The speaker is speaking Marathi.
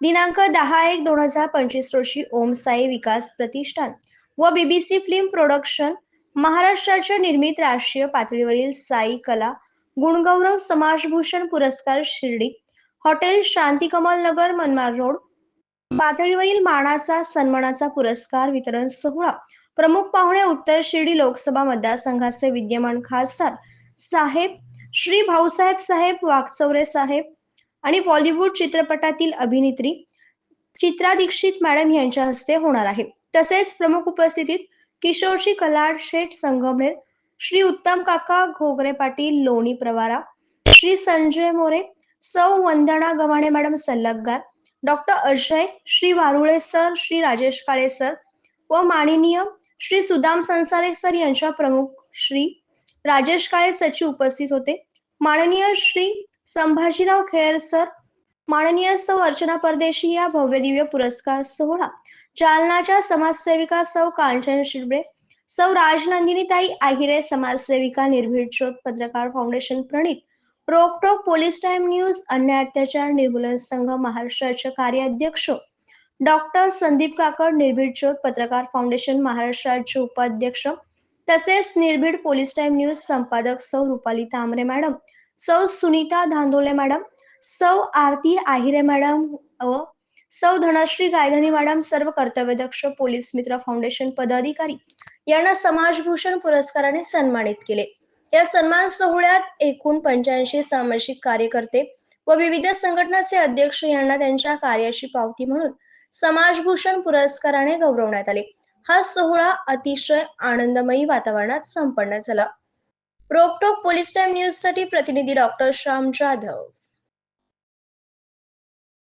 दिनांक दहा एक दोन हजार पंचवीस रोजी ओम साई विकास प्रतिष्ठान व बीबीसी फिल्म प्रोडक्शन महाराष्ट्राच्या निर्मित राष्ट्रीय पातळीवरील साई कला गुणगौरव समाजभूषण पुरस्कार शिर्डी हॉटेल शांतिकमल नगर मनमाड रोड पातळीवरील मानाचा सन्मानाचा पुरस्कार वितरण सोहळा प्रमुख पाहुणे उत्तर शिर्डी लोकसभा मतदारसंघाचे विद्यमान खासदार साहेब श्री भाऊसाहेब साहेब वाकचौरे साहेब आणि बॉलिवूड चित्रपटातील अभिनेत्री चित्रा दीक्षित मॅडम यांच्या हस्ते होणार आहे. तसेच प्रमुख उपस्थितीत किशोरशी कलाड शेठ संगमनेर श्री उत्तम काका घोगरे पाटील लोणी प्रवारा श्री संजय मोरे सौ Vandana Gavhane madam सल्लगगार doctor Ajay Shri Warule sir Shri Rajesh Kale sir व माननीय श्री सुदाम संसारे सर यांच्या प्रमुख श्री राजेश काळे सचिव उपस्थित होते. माननीय श्री संभाजीराव खेर सर माननीय सौ. अर्चना परदेशी या भव्य दिव्य पुरस्कार सोहळा जालनाच्या समाजसेविका सौ. कांचन शिरबे सौ. राजनंदिनीताई आहिरे समाजसेविका निर्भीड शोध पत्रकार फाउंडेशन प्रणित रोकटोक पोलीस टाइम न्यूज अन्याय अत्याचार निर्मूलन संघ महाराष्ट्राचे कार्याध्यक्ष डॉक्टर संदीप काकड निर्भीड शोध पत्रकार फाउंडेशन महाराष्ट्राचे उपाध्यक्ष तसेच निर्भीड पोलीस टाइम न्यूज संपादक सौ. रुपाली तांबरे मॅडम सौ सुनीता धांदोले मॅडम सौ आरती आहिरे मॅडम व सौ धनश्री गायधनी मॅडम सर्व कर्तव्यदक्ष पोलीस मित्र फाउंडेशन पदाधिकारी यांना समाजभूषण पुरस्काराने सन्मानित केले. या सन्मान सोहळ्यात एकूण पंच्याऐंशी सामाजिक कार्यकर्ते व विविध संघटनाचे अध्यक्ष यांना त्यांच्या कार्याची पावती म्हणून समाजभूषण पुरस्काराने गौरवण्यात आले. हा सोहळा अतिशय आनंदमयी वातावरणात संपन्न झाला. रोकटोक पोलीस टाइम न्यूजसाठी प्रतिनिधी डॉक्टर श्याम जाधव